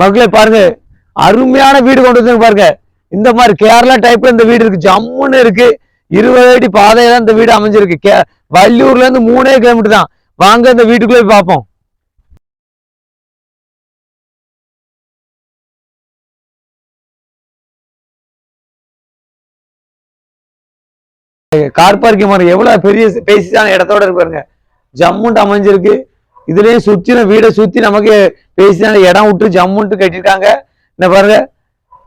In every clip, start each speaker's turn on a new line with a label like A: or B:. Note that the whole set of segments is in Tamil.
A: மக்களே பாருங்க அருமையான வீடு கொண்டு வந்து பாருங்க. இந்த மாதிரி கேரளா டைப்ல இந்த வீடு இருக்கு. ஜம்முன்னு இருக்கு. இருபது அடி பாதையில இந்த வீடு அமைஞ்சிருக்கு. கே வள்ளியூர்ல இருந்து மூணே கிலோமீட்டர் தான். வாங்க இந்த வீட்டுக்குள்ளே பார்ப்போம். கார் பார்க்கிங் பாருங்க எவ்வளவு பெரிய பேசிட்டான இடத்தோட இருக்கு பாருங்க. ஜம்முன்ட்டு அமைஞ்சிருக்கு. இதுலயும் சுத்தின வீடை சுத்தி நமக்கு பேசினால இடம் விட்டு ஜம்முன்ட்டு கட்டியிருக்காங்க. என்ன பாருங்க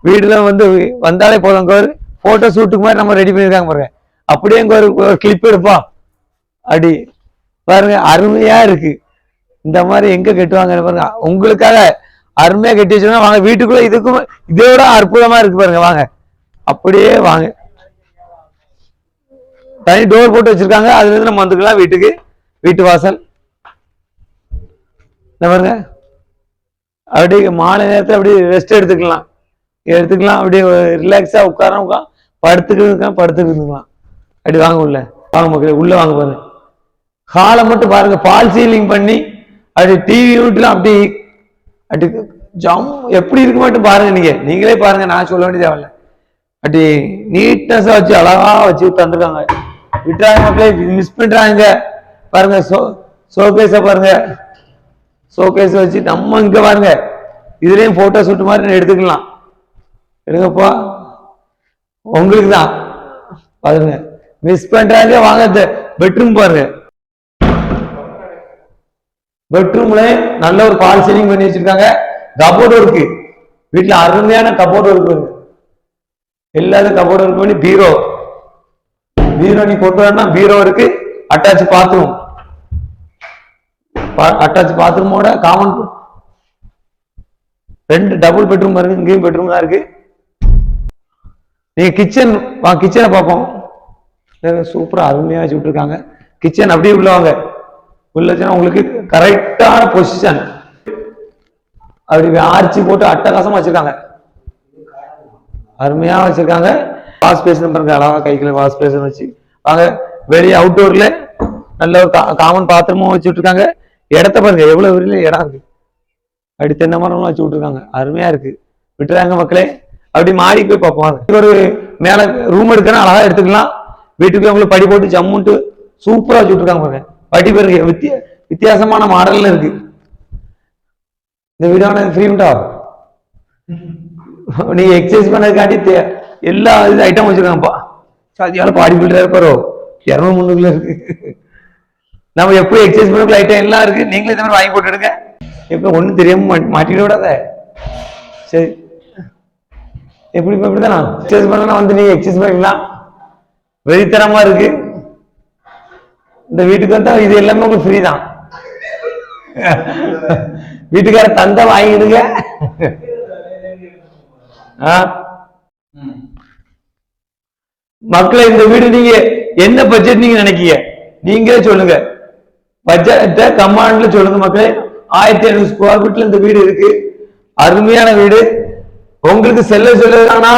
A: வீடுல வந்து வந்தாலே போதும் அங்க ஒரு போட்டோ ஷூட்டுக்கு மாதிரி நம்ம ரெடி பண்ணியிருக்காங்க பாருங்க. அப்படியே இங்க ஒரு கிளிப் எடுப்பா அடி பாருங்க அருமையா இருக்கு. இந்த மாதிரி எங்க கட்டுவாங்க பாருங்க. உங்களுக்காக அருமையா கட்டி வச்சோம்னா வாங்க வீட்டுக்குள்ள இதுக்கும் இதோட அற்புதமா இருக்கு பாருங்க. வாங்க அப்படியே வாங்க. தனி டோர் போட்டு வச்சிருக்காங்க. அதுல இருந்து நம்ம வந்துக்கலாம் வீட்டுக்கு. வீட்டு வாசல். பாருங்க. அப்படியே மாலை நேரத்தில் அப்படியே ரெஸ்ட் எடுத்துக்கலாம். எடுத்துக்கலாம் அப்படியே ரிலாக்ஸாக உட்கார உட்கா படுத்துக்கலாம் படுத்துக்கிறதுக்கலாம் அப்படி வாங்க உள்ள வாங்க மக்களே உள்ளே வாங்க பாருங்க. ஹாலை மட்டும் பாருங்க பால் சீலிங் பண்ணி அப்படி டிவி யூனிட்லாம் அப்படி அப்படி ஜம் எப்படி இருக்கு மட்டும் பாருங்க நீங்க. நீங்களே பாருங்க நான் சொல்ல வேண்டிய தேவையில்ல. அப்படி நீட்னஸாக வச்சு அழகா வச்சு தந்துருக்காங்க. விட்டுறாங்க மக்களே மிஸ் பண்ணுறாங்க பாருங்க சோ ஷோகேஸ பாருங்க. ஷோகேஸ் வச்சு நம்ம இங்க பாருங்க. இதுலயும் போட்டோ ஷூட் மாதிரி எடுத்துக்கலாம். எடுங்கப்பா. உங்களுக்கு தான் பாருங்க. மிஸ் பண்றாங்க வாங்க பெட்ரூம் பாருங்க. பெட்ரூம்ல நல்ல ஒரு பால் சீலிங் பண்ணி வச்சிருக்காங்க. கபோர்டு இருக்கு வீட்டுல அருமையான கபோர்டு இருக்கு பாருங்க. எல்லாரும் கபோர்டு இருக்கு பண்ணி பீரோ பீரோ நீ கொண்டு வரணும் பீரோ இருக்கு. அட்டாச் பாத்ரூம் அட்டாச் பாத்ரூமோட காமன் ரெண்டு டபுள் பெட்ரூம் இருக்கு இங்கேயும் பெட்ரூம் தான் இருக்கு. நீங்க கிச்சன் வா கிச்சனை பார்ப்போம். சூப்பரா அருமையா வச்சு விட்டுருக்காங்க. கிச்சன் அப்படியே உள்ள வாங்க. உள்ள வச்சுன்னா உங்களுக்கு கரெக்டான பொசிஷன் அப்படி ஆர்ச்சி போட்டு அட்டகாசமா வச்சிருக்காங்க. அருமையா வச்சிருக்காங்க. வாஷ் பேசன் பாருங்க அழகா கைக்குள்ள வாஷ் பேசன் வச்சு. வாங்க வெளியே அவுட்டோர்ல நல்ல ஒரு காமன் பாத்திரமும் வச்சு விட்டுருக்காங்க. இடத்த பாருங்க எவ்வளவு வெளியில இடம் இருக்கு. அப்படி தென்னை மரம்லாம் வச்சு விட்டுருக்காங்க. அருமையா இருக்கு. விட்டுறாங்க மக்களே. அப்படி மாடி போய் பார்ப்போம். ஒரு மேல ரூம் எடுக்கணும் அழகா எடுத்துக்கலாம். வீட்டுக்கு உங்களுக்கு படி போட்டு ஜம்முன்ட்டு சூப்பரா வச்சு விட்டுருக்காங்க பாருங்க. படி பாருங்க வித்திய வித்தியாசமான மாடல்ல இருக்கு. இந்த வீடான ஃப்ரீ நீ நீங்க எக்ஸசைஸ் பண்ணதுக்காண்டி எல்லா இது ஐட்டம் வச்சிருக்காங்கப்பா. சாதியால பாடி பில்டரா இருப்பாரோ? இரநூறு முந்நூறுல இருக்கு. நம்ம எப்படி எக்ஸசைஸ் பண்ணுற ஐட்டம் எல்லாம் இருக்கு நீங்களே இந்த மாதிரி வாங்கி போட்டுடுங்க. எப்போ ஒன்றும் தெரியாம மாட்டி- மாட்டிட விடாத. சரி. எப்படி இப்போ இப்படிதானா? எக்ஸசைஸ் பண்ணலாம் வந்து நீங்கள் எக்ஸசைஸ் பண்ணிக்கலாம் வெறித்தனமாக இருக்கு. இந்த வீட்டுக்கு வந்தால் இது எல்லாமே உங்களுக்கு ஃப்ரீ தான். வீட்டுக்கார தந்தை வாங்கிடுங்க. ஆ? மக்களை இந்த வீடு நீங்க என்ன பட்ஜெட் நீங்க நினைக்கீங்க? நீங்களே சொல்லுங்க. பட்ஜெட்டை கமாண்ட்ல சொல்லுங்க மக்களே ஆயிரத்தி ஐநூறு ஸ்கொயர் ஃபீட்ல இந்த வீடு இருக்கு. அருமையான வீடு. உங்களுக்கு செல்ல சொல்லலாம்னா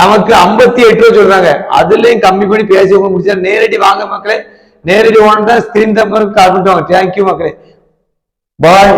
A: நமக்கு ஐம்பத்தி எட்டு ரூபா சொல்றாங்க. அதுலயும் கம்மி பண்ணி பேசி உங்களுக்கு முடிச்சா நேரடி வாங்க மக்களே. நேரடி ஓனர் தான் ஸ்கிரீன் தம்பருக்கு கால் பண்ணிட்டு வாங்க. தேங்க்யூ மக்களே. பாய்